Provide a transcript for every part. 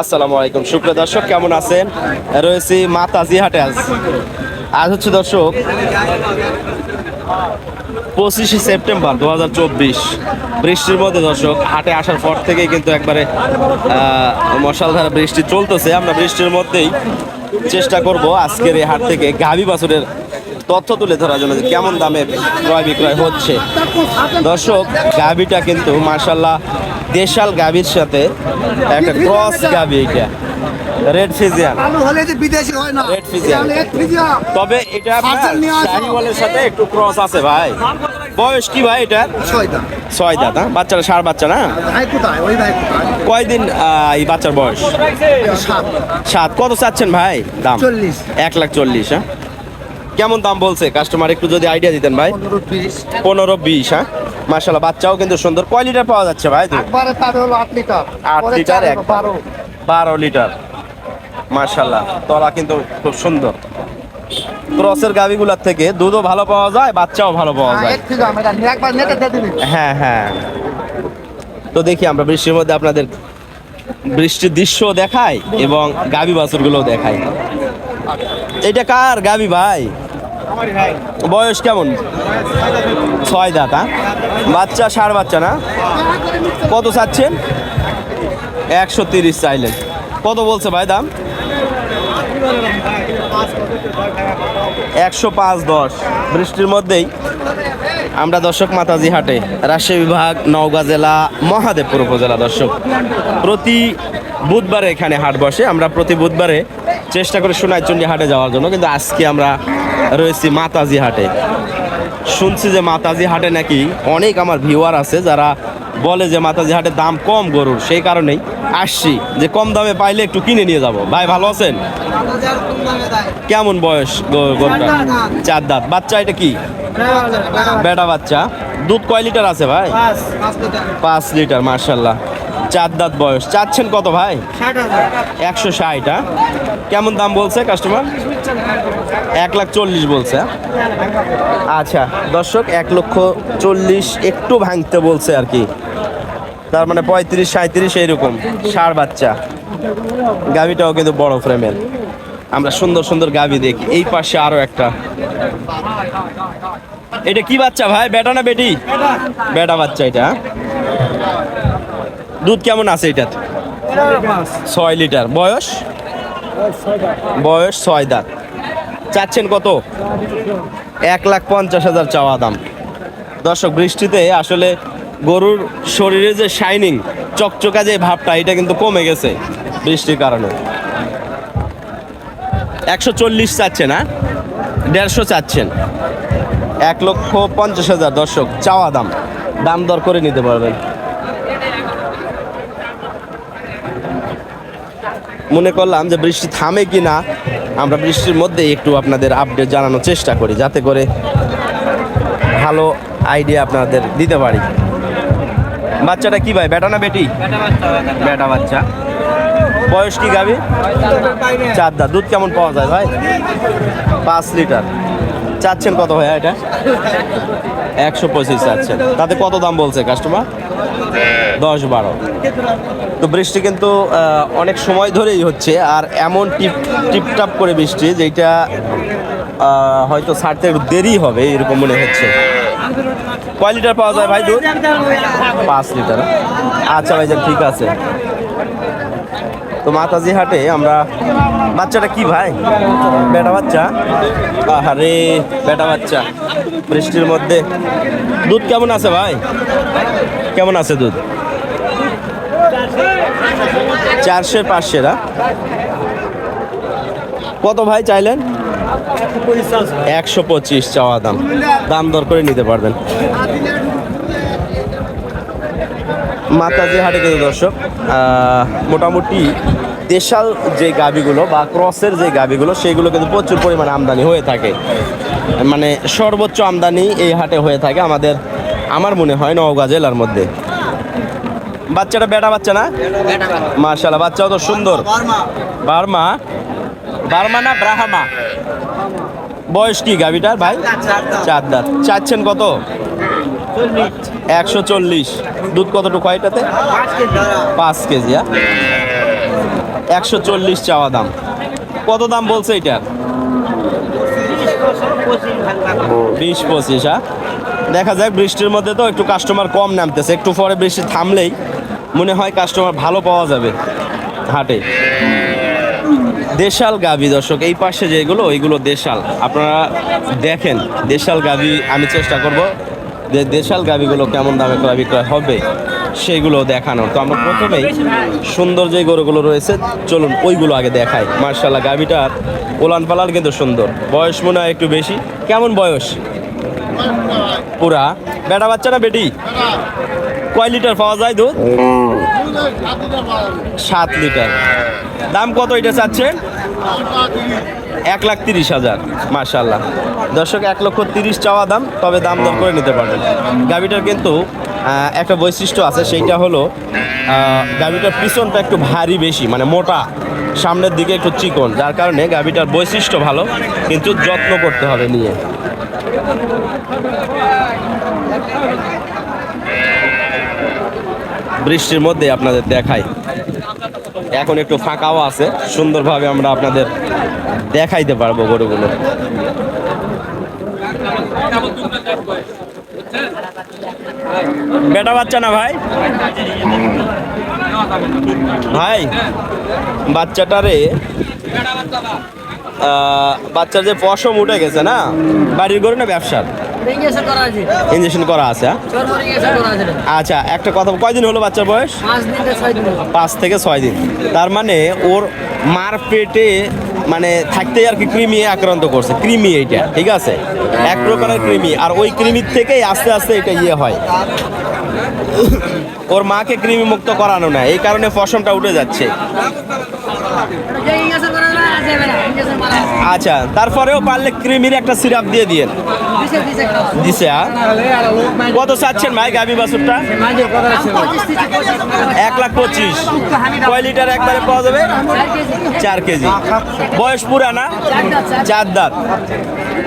আসসালামু আলাইকুম। সুপ্রিয় দর্শক, কেমন আছেন? রয়েছি মাতাজি হাটে আজ। আজ হচ্ছে দর্শক, পঁচিশে সেপ্টেম্বর দু হাজার চব্বিশ। বৃষ্টির মধ্যে দর্শক, হাটে আসার পর থেকেই কিন্তু একবারে মশালধারা বৃষ্টি চলতেছে। আমরা বৃষ্টির মধ্যেই চেষ্টা করব আজকের এই হাট থেকে গাভী বাছুরের তথ্য তুলে ধরার জন্য যে কেমন দামে ক্রয় বিক্রয় হচ্ছে। দর্শক গাভীটা কিন্তু মার্শাল্লাহ দেশাল গাভীর সাথে একটা ক্রস গাভী এটা। রেড ফিজিয়ান আলু হলে যে বিদেশি হয় না। রেড ফিজিয়ান তবে এটা শাহিওয়ালের সাথে একটু ক্রস আছে ভাই। বয়স কি ভাই এটা? ছয়টা ছয় দাঁত হ্যাঁ? বাচ্চারা সার বাচ্চা না? কয়দিন এই বাচ্চার বয়স? সাত। কত চাচ্ছেন ভাই দাম? চল্লিশ। এক লাখ চল্লিশ হ্যাঁ? কেমন দাম বলছে? কাস্টমার একটু যদি আইডিয়া দিতেন ভাই। পনেরো বিশ। হ্যাঁ? মার্শাল্লাহ বাচ্চাও কিন্তু সুন্দর। কয় লিটার পাওয়া যাচ্ছে ভাই? আট লিটার আট লিটার এক বারো। লিটার মার্শাল্লাহ তলা কিন্তু খুব সুন্দর। ক্রসের গাভিগুলার থেকে দুধও ভালো পাওয়া যায় বাচ্চাও ভালো পাওয়া হ্যাঁ, যায়। হ্যাঁ হ্যাঁ। তো দেখি আমরা বৃষ্টির মধ্যে আপনাদের বৃষ্টির দৃশ্য দেখাই এবং গাবি বাছুরগুলোও দেখাই। এটা কার গাবি ভাই? বয়স কেমন? ছয় দাঁত হ্যাঁ? বাচ্চা সার বাচ্চা না? কত চাচ্ছেন? একশো তিরিশ চাইলেন। কত বলছে ভাই দাম? একশো পাঁচ দশ। বৃষ্টির মধ্যেই আমরা দর্শক মাতাজি হাটে, রাজশাহী বিভাগ, নওগাঁ জেলা, মহাদেবপুর উপজেলা দর্শক, প্রতি বুধবারে এখানে হাট বসে। আমরা প্রতি বুধবারে চেষ্টা করি সোনাইচন্ডী হাটে যাওয়ার জন্য, কিন্তু আজকে আমরা রয়েছি মাতাজি হাটে। শুনছি যে মাতাজি হাটে নাকি অনেক আমার ভিউয়ার আছে যারা বলে যে মাতাজি হাটে দাম কম গরুর সেই কারণেই আসছি। যে কম দামে পাইলে একটু কিনে নিয়ে যাব। ভাই ভালো আছেন? কেমন বয়স গো- গরুটা চার দাঁত। বাচ্চা এটা কি? বেটা বাচ্চা। দুধ কয় লিটার আছে ভাই? পাঁচ লিটার। মার্শাল্লাহ চার দাঁত বয়স। চাচ্ছেন কত ভাই? একশো ষাট হ্যাঁ? কেমন দাম বলছে কাস্টমার এক লাখ চল্লিশ বলছে? আচ্ছা দর্শক এক লক্ষ চল্লিশ একটু ভাঙতে বলছে আর কি। তার মানে পঁয়ত্রিশ সাঁত্রিশ এইরকম। ষাঁড় বাচ্চা। গাভিটাও কিন্তু বড় ফ্রেমের আমরা সুন্দর সুন্দর গাভি দেখি। এই পাশে আরও একটা। এটা কি বাচ্চা ভাই? বেটা না বেটি। বেটা বাচ্চা এটা হ্যাঁ? দুধ কেমন আছে এটা ছয় লিটার। বয়স? বয়স ছয় দাঁত। চাচ্ছেন কত? এক লাখ পঞ্চাশ হাজার চাওয়া দাম। দর্শক, বৃষ্টিতে আসলে গরুর শরীরে যে শাইনিং চকচকা যে ভাবটা, এটা কিন্তু কমে গেছে বৃষ্টির কারণে। একশো চল্লিশ চাচ্ছেন হ্যাঁ? দেড়শো চাচ্ছেন। এক লক্ষ পঞ্চাশ হাজার দর্শক, চাওয়া দাম। দাম দর করে নিতে পারবেন। মনে করলাম যে বৃষ্টি থামে কি না আমরা বৃষ্টির মধ্যে একটু আপনাদের আপডেট জানানোর চেষ্টা করি যাতে করে ভালো আইডিয়া আপনাদের দিতে পারি। বাচ্চাটা কি ভাই বেটা না বেটি? বেটা বাচ্চা বয়স কি গাবি? চার দা দুধ কেমন পাওয়া যায় ভাই? পাঁচ লিটার। চাচ্ছেন কত ভাইয়া এটা? একশো পঁচিশ চাচ্ছেন তাতে কত দাম বলছে কাস্টমার দশ বারো। তো বৃষ্টি কিন্তু অনেক সময় ধরেই হচ্ছে, আর এমন টিপ, টিপটাপ করে বৃষ্টি যেটা হয়তো ছাড়তে একটু দেরি হবে, এরকম মনে হচ্ছে। কয় লিটার পাওয়া যায় ভাই দুধ? পাঁচ লিটার। আচ্ছা ভাইজান, ঠিক আছে। তো মাতাজি হাটে আমরা, বাচ্চাটা কি ভাই? বেটা বাচ্চা? আহারে, বেটা বাচ্চা। বৃষ্টির মধ্যে। দুধ কেমন আছে ভাই? কেমন আছে দুধ? চারশো পাঁচশো না? কত ভাই চাইলেন? একশো পঁচিশ চাওয়া দাম। দাম দর করে নিতে পারবেন। মাতাজি হাটে কিন্তু দর্শক মোটামুটি দেশাল যে গাবিগুলো বা ক্রসের যে গাবিগুলো সেইগুলো কিন্তু প্রচুর পরিমাণে আমদানি হয়ে থাকে। মানে সর্বোচ্চ আমদানি এই হাটে হয়ে থাকে আমাদের, আমার মনে হয় নওগাঁ জেলার মধ্যে। বাচ্চাটা বেটা বাচ্চা না? মার্শাল্লাহ বাচ্চাও তো সুন্দর। বার্মা। বার্মা না ব্রাহামা? বয়স কি গাবিটার ভাই? চার চাচ্ছেন কত? একশো চল্লিশ। দুধ কতটুকু এটাতে? পাঁচ কেজি হ্যাঁ? একশো চল্লিশ চাওয়া দাম। কত দাম বলছে এটার বিশ পঁচিশ হ্যাঁ? দেখা যাক, বৃষ্টির মধ্যে তো একটু কাস্টমার কম নামতেছে। একটু পরে বৃষ্টি থামলেই মনে হয় কাস্টমার ভালো পাওয়া যাবে হাটে। দেশাল গাভি, দর্শক, এই পাশে যেগুলো, ওইগুলো দেশাল। আপনারা দেখেন, দেশাল গাভি, আমি চেষ্টা করব যে দেশাল গাভিগুলো কেমন দামে ক্রয় বিক্রয় হবে সেগুলো দেখানোর। তো আমরা প্রথমেই সুন্দর যে গরুগুলো রয়েছে, চলুন ওইগুলো আগে দেখাই। মার্শাল্লাহ গাভিটার ওলান পালান কিন্তু সুন্দর। বয়স মনে হয় একটু বেশি। কেমন বয়স? পুরা। বেটা বাচ্চা না বেটি? কয় লিটার পাওয়া যায় দুধ? সাত লিটার। দাম কত এটা চাচ্ছেন? এক লাখ তিরিশ হাজার মার্শাল্লাহ দর্শক এক লক্ষ তিরিশ চাওয়া দাম তবে দাম দর করে নিতে পারবেন। গাভিটার কিন্তু একটা বৈশিষ্ট্য আছে সেইটা হলো আহ, গাভিটার পিছনটা একটু ভারী বেশি মানে মোটা সামনের দিকে একটু চিকন যার কারণে গাভিটার বৈশিষ্ট্য ভালো কিন্তু যত্ন করতে হবে নিয়ে। বৃষ্টির মধ্যে আপনাদের দেখাই। এখন একটু ফাঁকাও আছে, সুন্দরভাবে আমরা আপনাদের দেখাইতে পারব গরুগুলো। বেটা বাচ্চা না ভাই? ভাই বাচ্চাটারে বাচ্চার যে পশম উঠে গেছে না? বাড়ির গরু না ব্যবসার? ইঞ্জেকশন করা আছে। হ্যাঁ? ইঞ্জেকশন করা আছে। আচ্ছা একটা কথা কয়দিন হলো বাচ্চার বয়স? পাঁচ থেকে ছয় দিন। তার মানে ওর মার পেটে মানে থাকতেই আর কি কৃমি আক্রান্ত করছে কৃমি এইটা ঠিক আছে? এক প্রকারের কৃমি আর ওই কৃমির থেকেই আস্তে আস্তে এটা ইয়ে হয়। ওর মাকে কৃমি মুক্ত করানো না এই কারণে ফসমটা উঠে যাচ্ছে। আচ্ছা তারপরেও পারলে ক্রিমির একটা সিরাপ দিয়ে দিয়ে দিছে হ্যাঁ? কত চাচ্ছেন ভাই গাবি বাছুরটা? এক লাখ পঁচিশ। কয় লিটার একবারে পাওয়া যাবে? চার কেজি। বয়স পুরা না? চার দাঁত,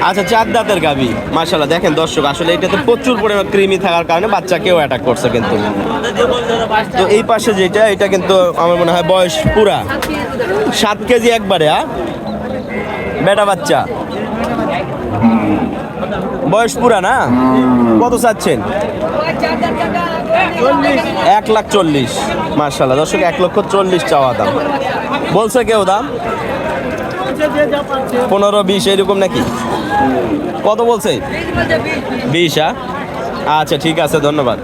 আচ্ছা চার দাঁতের গাবি। মাশাল্লাহ দেখেন দর্শক আসলে এটাতে প্রচুর পরিমাণ ক্রিমি থাকার কারণে বাচ্চাকেও অ্যাটাক করছে কিন্তু। তো এই পাশে যেটা এটা কিন্তু আমার মনে হয় বয়স পুরা। সাত কেজি একবারে হ্যাঁ? বেটা বাচ্চা। বয়স পুরা না? কত চাচ্ছেন? এক লাখ চল্লিশ। মার্শাল্লাহ দর্শক, এক লক্ষ চল্লিশ চাওয়া দাম। বলছে কেউ দাম? পনেরো, বিশ, এরকম নাকি? কত বলছে? বিশ আচ্ছা ঠিক আছে, ধন্যবাদ।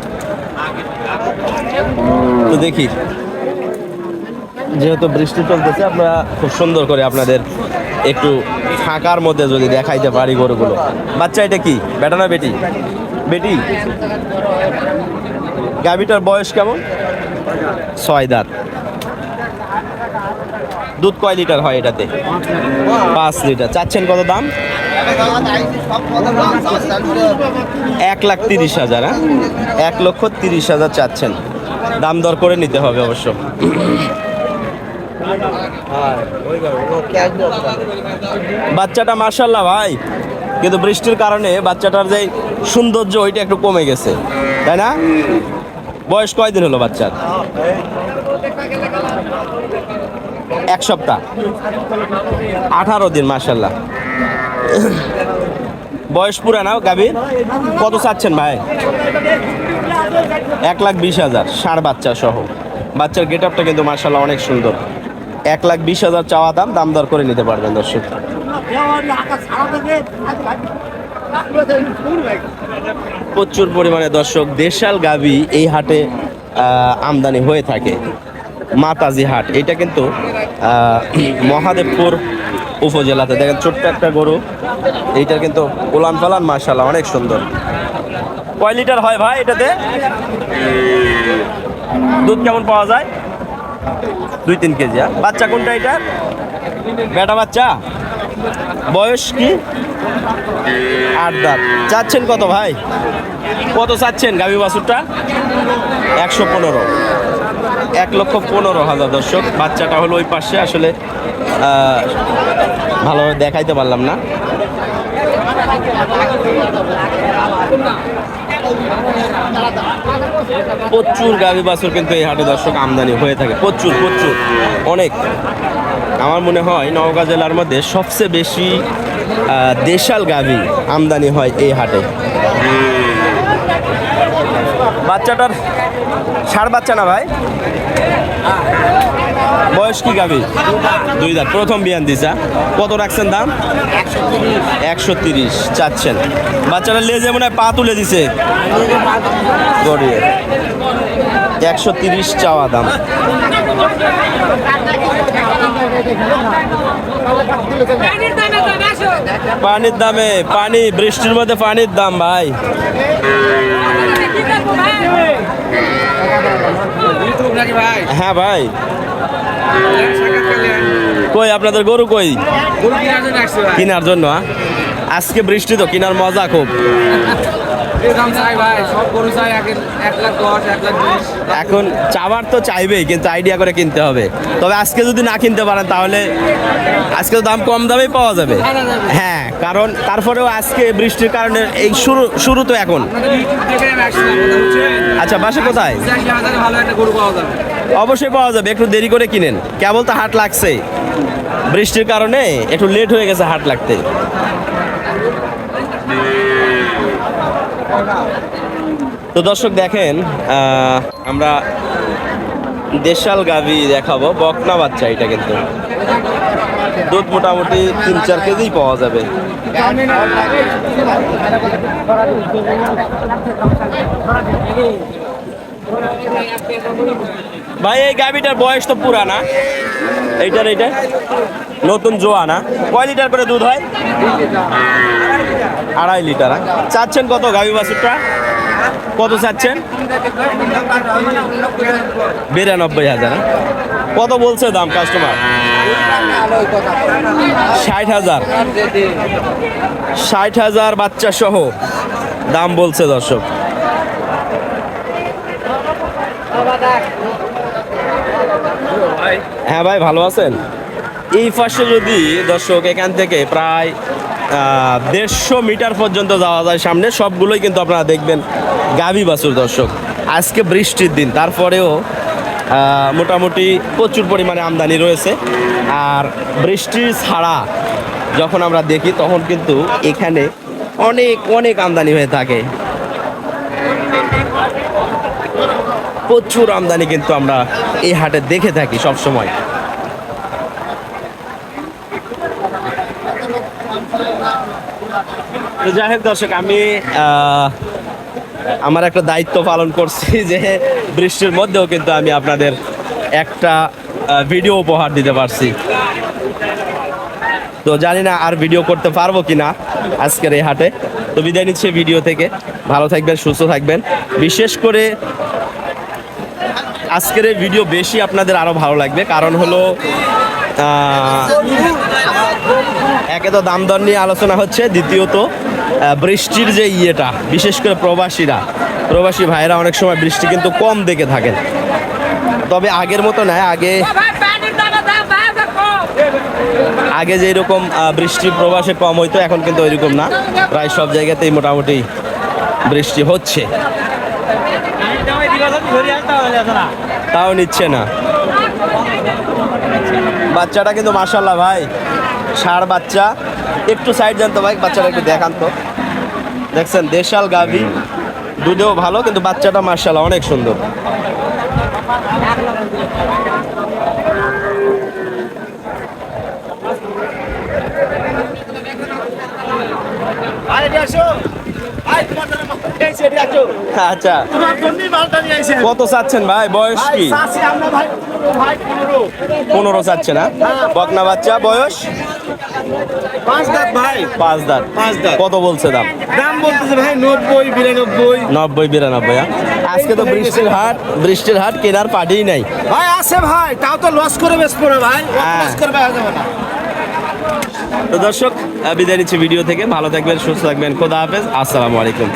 তো দেখি। যেহেতু বৃষ্টি চলতেছে, আমরা খুব সুন্দর করে আপনাদের একটু ফাঁকার মধ্যে যদি দেখাইতে পারি গরুগুলো। বাচ্চা এটা কি? বেটা না বেটি? বেটি? গাভিটার বয়স কেমন? ছয় দাঁত। দুধ কয় লিটার হয় এটাতে? পাঁচ লিটার। চাচ্ছেন কত দাম? এক লাখ তিরিশ হাজার হ্যাঁ? এক লক্ষ তিরিশ হাজার চাচ্ছেন। দাম দর করে নিতে হবে অবশ্য। বাচ্চাটা মার্শাল্লাহ ভাই। কিন্তু বৃষ্টির কারণে বাচ্চাটার যে সৌন্দর্য, ওইটা একটু কমে গেছে। তাই না? বয়স কয়দিন হলো বাচ্চার? এক সপ্তাহ। আঠারো দিন মার্শাল্লাহ বয়স পুরা না গাভীর। কত চাচ্ছেন ভাই? এক লাখ বিশ হাজার, ষাঁড় বাচ্চা সহ। বাচ্চার গেট আপটা কিন্তু মার্শাল্লাহ অনেক সুন্দর। এক লাখ বিশ হাজার চাওয়া দাম দাম দর করে নিতে পারবেন দর্শক। প্রচুর পরিমাণে দর্শক দেশাল গাভী এই হাটে আমদানি হয়ে থাকে। মাতাজি হাট, এটা কিন্তু মহাদেবপুর উপজেলাতে। দেখেন ছোট্ট একটা গরু, এইটার কিন্তু উলান পালান মার্শাল্লাহ অনেক সুন্দর। কয় লিটার হয় ভাই এটাতে? দুধ কেমন পাওয়া যায়? দুই তিন কেজি আর বাচ্চা কোনটা এটা? বেটা বাচ্চা? বয়স কি? আট দাঁত। চাচ্ছেন কত ভাই? কত চাচ্ছেন গাভী বাছুরটা? একশো পনেরো। এক লক্ষ পনেরো হাজার দর্শক। বাচ্চাটা হলো ওই পাশে, আসলে ভালোভাবে দেখাইতে পারলাম না। প্রচুর গাভী বাছুর কিন্তু এই হাটে দর্শক আমদানি হয়ে থাকে। প্রচুর প্রচুর। অনেক। আমার মনে হয় নওগাঁ জেলার মধ্যে সবচেয়ে বেশি দেশাল গাভী আমদানি হয় এই হাটে। বাচ্চাটার সার বাচ্চা না ভাই? বয়স কি গাবি দুই দাঁত। প্রথম বিয়ান দিছা। কত রাখছেন দাম? একশো তিরিশ। চাচ্ছেন। বাচ্চারা লেজে মনে হয় পা তুলে দিছে। একশো তিরিশ চাওয়া দাম। পানির দামে, পানি, বৃষ্টির মধ্যে পানির দাম ভাই। হ্যাঁ ভাই। কই, আপনাদের গরু কই? কেনার জন্য আজকে বৃষ্টি তো, কেনার মজা খুব। এখন চাবার তো চাইবেই কিন্তু আইডিয়া করে কিনতে হবে। তবে আজকে যদি না কিনতে পারেন তাহলে আজকে তো দাম কম দামেই পাওয়া যাবে। হ্যাঁ কারণ তারপরেও আজকে বৃষ্টির কারণে এই শুরু শুরু তো এখন। আচ্ছা বাসা কোথায়? অবশ্যই পাওয়া যাবে একটু দেরি করে কিনেন। কেবল তো হাট লাগছে বৃষ্টির কারণে একটু লেট হয়ে গেছে হাট লাগতে। তো দর্শক দেখেন আমরা দেশাল গাভি দেখাবো, বকনা বাচ্চা এটা কিন্তু। দুধ মোটামুটি তিন, চার কেজি পাওয়া যাবে। ভাই, এই গাভিটার বয়স তো পুরানা। এইটার এইটা। নতুন জোয়া না কয় লিটার করে দুধ হয়? আড়াই লিটার চাচ্ছেন কত গাভি বাছুরটা? কত চাচ্ছেন? বিরানব্বই হাজার কত বলছে দাম কাস্টমার? ষাট হাজার। ষাট হাজার বাচ্চা সহ দাম বলছে দর্শক। হ্যাঁ ভাই, ভালো আছেন? এই পাশে যদি দর্শক এখান থেকে প্রায় দেড়শো মিটার পর্যন্ত যাওয়া যায়, সামনে সবগুলোই কিন্তু আপনারা দেখবেন গাভী বাছুর দর্শক। আজকে বৃষ্টির দিন, তারপরেও মোটামুটি প্রচুর পরিমাণে আমদানি রয়েছে। আর বৃষ্টি ছাড়া যখন আমরা দেখি, তখন কিন্তু এখানে অনেক অনেক আমদানি হয়ে থাকে। প্রচুর আমদানি কিন্তু আমরা এই হাটে দেখে থাকি সব সময় যাই দর্শক, আমি আমার একটা দায়িত্ব পালন করছি যে বৃষ্টির মধ্যেও কিন্তু আমি আপনাদের একটা ভিডিও উপহার দিতে পারছি। তো জানি না আর ভিডিও করতে পারব কিনা আজকের এই হাটে। তো বিদায় নিচ্ছে ভিডিও থেকে। ভালো থাকবেন, সুস্থ থাকবেন। বিশেষ করে আজকের এই ভিডিও বেশি আপনাদের আরও ভালো লাগবে কারণ হলো একে তো দাম দর নিয়ে আলোচনা হচ্ছে দ্বিতীয়ত বৃষ্টির যে ইয়েটা বিশেষ করে প্রবাসীরা প্রবাসী ভাইরা অনেক সময় বৃষ্টি কিন্তু কম দেখে থাকেন। তবে আগের মতো নয় আগে আগে যেই রকম আহ, বৃষ্টি প্রবাসে কম হইতো এখন কিন্তু ওইরকম না। প্রায় সব জায়গাতেই মোটামুটি বৃষ্টি হচ্ছে। তাও নিচ্ছে না। বাচ্চাটা কিন্তু মাসাল্লাহ ভাই। ষাড় বাচ্চা। একটু সাইড জানতো ভাই বাচ্চাটা একটু দেখান তো। দেখছেন দেশাল গাভী। দুধেও ভালো কিন্তু বাচ্চাটা মার্শাল্লাহ অনেক সুন্দর। আচ্ছা। কত চাচ্ছেন ভাই? বয়স কি? পনেরো। চাচ্ছে না বকনা বাচ্চা বয়স? পাঁচ দাঁত ভাই। পাঁচ দাঁত। পাঁচ দাঁত। কত বলছে দাম? দাম বলতেছে ভাই নব্বই বিরানব্বই। নব্বই বিরানব্বই হ্যাঁ? আজকে তো বৃষ্টির হাট বৃষ্টির হাট কেনার পার্টিই নাই। ভাই আছে ভাই তাও তো লস করে বেচবো না ভাই। হ্যাঁ। লস করে বেচা যাবে না। তো দর্শক বিদায় নিচ্ছি ভিডিও থেকে। ভালো থাকবেন সুস্থ থাকবেন। খোদা হাফেজ। আসসালামু আলাইকুম।